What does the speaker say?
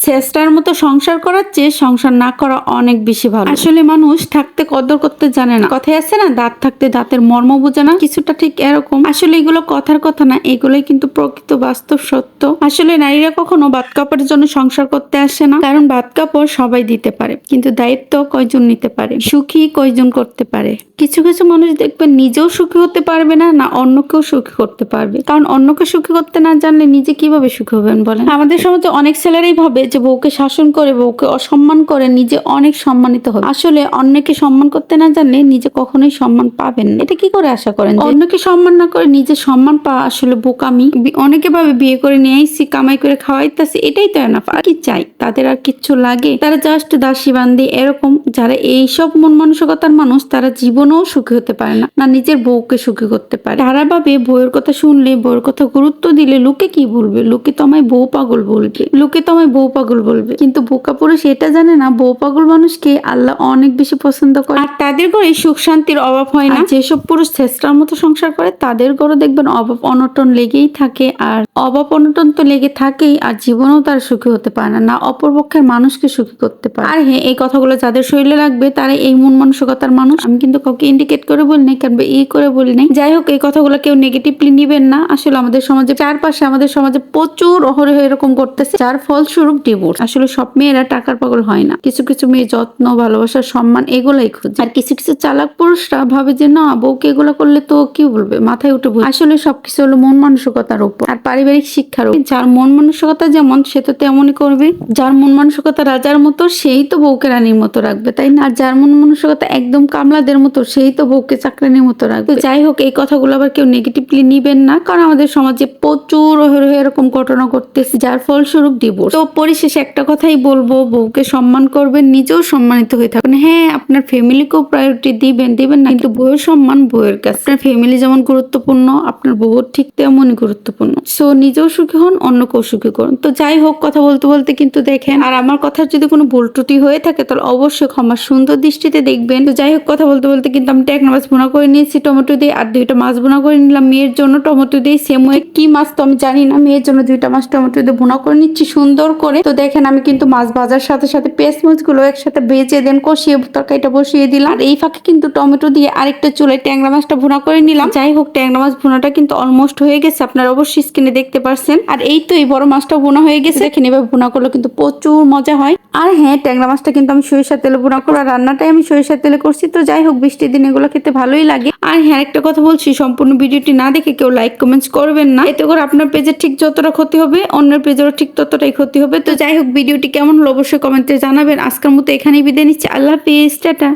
চেষ্টার মতো সংসার করার চেয়ে সংসার না করা অনেক বেশি ভালো। আসলে মানুষ থাকতে কদর করতে জানে না। কথায় আছে না দাঁত থাকতে দাঁতের মর্ম বোঝে না? কিছুটা ঠিক এরকম। আসলে এগুলো কথার কথা না এগুলোই কিন্তু প্রকৃত বাস্তব সত্য। আসলে নারীরা কখনো ভাত কাপড়ের জন্য সংসার করতে আসে না। কারণ ভাত কাপড় সবাই দিতে পারে কিন্তু দায়িত্ব কয়জন নিতে পারে? সুখী কয়জন করতে পারে? কিছু কিছু মানুষ দেখবেন নিজেও সুখী হতে পারবে না না অন্যকেও সুখী করতে পারবে। কারণ অন্যকে সুখী করতে না জানলে নিজে কীভাবে সুখী হবেন বলেন? আমাদের সমাজে অনেক ছেলেরাই ভাবে যে বউকে শাসন করে, বউকে অসম্মান করে, নিজে অনেক সম্মানিত হবে। আসলে অন্যকে সম্মান করতে না জানলে নিজে কখনোই সম্মান পাবেন এটা কি করে আশা করেন অন্যকে সম্মান না করে নিজে সম্মান পাওয়া আসলে বোকামি? অনেকে ভাবে বিয়ে করে নিয়ে আইসি, কামাই করে খাওয়াইতেছে, এটাই তো না কি চাই? তাদের আর কিচ্ছু লাগে। তারা জাস্ট দাসী বান্দি এরকম। যারা এইসব মন মানসিকতার মানুষ, তারা জীবনেও সুখী হতে পারে না না নিজের বউকে সুখী করতে পারে। তারা ভাবে বউয়ের কথা শুনলে, বউয়ের কথা গুরুত্ব দিলে লোকে কি বলবে? লোকে তো আমায় বউ পাগল বলবে। লোকে তো আমায় বউ পাগল বলবে। কিন্তু বোকা পুরুষ এটা জানে না বউ পাগল মানুষকে আল্লাহ অনেক বেশি পছন্দ করে। আর তাদের ঘরে সুখ শান্তির অভাব হয় না। যেসব পুরুষ চেষ্টার মতো সংসার করে তাদের ঘরে দেখবেন অভাব অনটন লেগেই থাকে। আর অভাব অনটন তো লেগে থাকেই আর জীবনেও তারা সুখী হতে পারে না না অপরপক্ষের মানুষকে সুখী করতে পারে। আর হ্যাঁ এই কথাগুলো যাদের শরীরে লাগবে তারা এই মন মানসিকতার মানুষ। আমি কিন্তু কাউকে ইন্ডিকেট করে বলি নাই কারণ এই করে বলি নাই। যাই হোক এই কথাগুলো কেউ নেগেটিভলি নিবেন না। আসলে আমাদের সমাজে চারপাশে আমাদের সমাজে প্রচুর অহরহ এরকম করতেছে যার ফলস্বরূপ ডিভোর্স আসলে সব মেয়েরা টাকার পাগল হয় না। কিছু কিছু মেয়ে যত্ন, ভালোবাসা, সম্মান এগুলাই খোঁজে। আর কিছু কিছু চালাক পুরুষরা ভাবে যে, না, বউকে এগুলো করলে তো কি বলবে? মাথায় উঠে বলবে। আসলে সবকিছু হলো মন মানসিকতার উপর। আর পারিবারিক শিক্ষার উপর। যার মন মানসিকতা যেমন, সে তো তেমনই করবে। যার মন মানসিকতা রাজার মতো, সেই তো বউকে রানীর মতো রাখবে, তাই না? যার মন মানসিকতা একদম কামলাদের মতো, সেই তো বউকে চাকরানির মতো রাখবে। যাই হোক, এই কথাগুলো আবার কেউ নেগেটিভলি নিবেন না, কারণ আমাদের সমাজে প্রচুর এরকম ঘটনা ঘটতেছে, যার ফলস্বরূপ ডিভোর্স তো পরিশেষে একটা কথাই বলব, বউকে সম্মান করবেন, নিজেও সম্মানিত হয়ে থাকবেন। হ্যাঁ আপনার ফ্যামিলিকেও প্রায়োরিটি দিবেন দিবেন না, কিন্তু বউয়ের সম্মান বউয়ের কাছে। আপনার ফ্যামিলি যেমন গুরুত্বপূর্ণ, আপনার বউর ঠিক তেমনই গুরুত্বপূর্ণ। সো নিজেও সুখী হন, অন্যকেও সুখী করুন। তো যাই হোক, কথা বলতে বলতে কিন্তু দেখেন, আর আমার কথার যদি কোনো ভুল ত্রুটি হয়ে থাকে, তাহলে অবশ্যই ক্ষমা সুন্দর দৃষ্টিতে দেখবেন। তো যাই হোক, কথা বলতে বলতে কিন্তু আমি ট্যাংরা মাছ বোনা করে নিয়েছি, টমেটো দিয়ে আর দুইটা মাছ বোনা করে নিলাম। মেয়ের জন্য টমেটো দিয়ে সেম কি মাছ তো আমি জানি না, মেয়ের জন্য দুইটা মাছ টমেটো দিয়ে বোনা করে নিচ্ছি। সুন্দর করে তো দেখেন আমি কিন্তু মাছ ভাজার সাথে সাথে পেঁয়াজ মরিচগুলো একসাথে ভেজে দেন, কষিয়ে তরকারিটা বসিয়ে দিলাম। আর এই ফাঁকে কিন্তু টমেটো দিয়ে আরেকটা চুলায় ট্যাংরা মাছটা ভুনা করে নিলাম। যাই হোক, ট্যাংরা মাছ ভুনাটা কিন্তু অলমোস্ট হয়ে গেছে, আপনারা অবশ্যই স্ক্রিনে দেখতে পারছেন। আর এই তো এই বড় মাছটা ভুনা হয়ে গেছে। দেখেন, এভাবে ভুনা করলে কিন্তু প্রচুর মজা হয়। আর হ্যাঁ ট্যাংরা মাছটা কিন্তু আমি সরিষার তেলে ভুনা করা রান্নাটাই আমি সরিষার তেলে করছি। তো যাই হোক, বৃষ্টির দিন এগুলো খেতে ভালোই লাগে। আর হ্যাঁ একটা কথা বলছি, সম্পূর্ণ ভিডিওটি না দেখে কেউ লাইক কমেন্টস করবেন না। এতে করে আপনার পেজের ঠিক যতটা ক্ষতি হবে, অন্যের পেজেরও ঠিক ততটাই ক্ষতি হবে। তো যাই হোক, ভিডিওটি কেমন হলো অবশ্যই কমেন্টে জানাবেন। আজকের মতো এখানেই বিদায় নিচ্ছি। আল্লাহ হাফিজ, টাটা।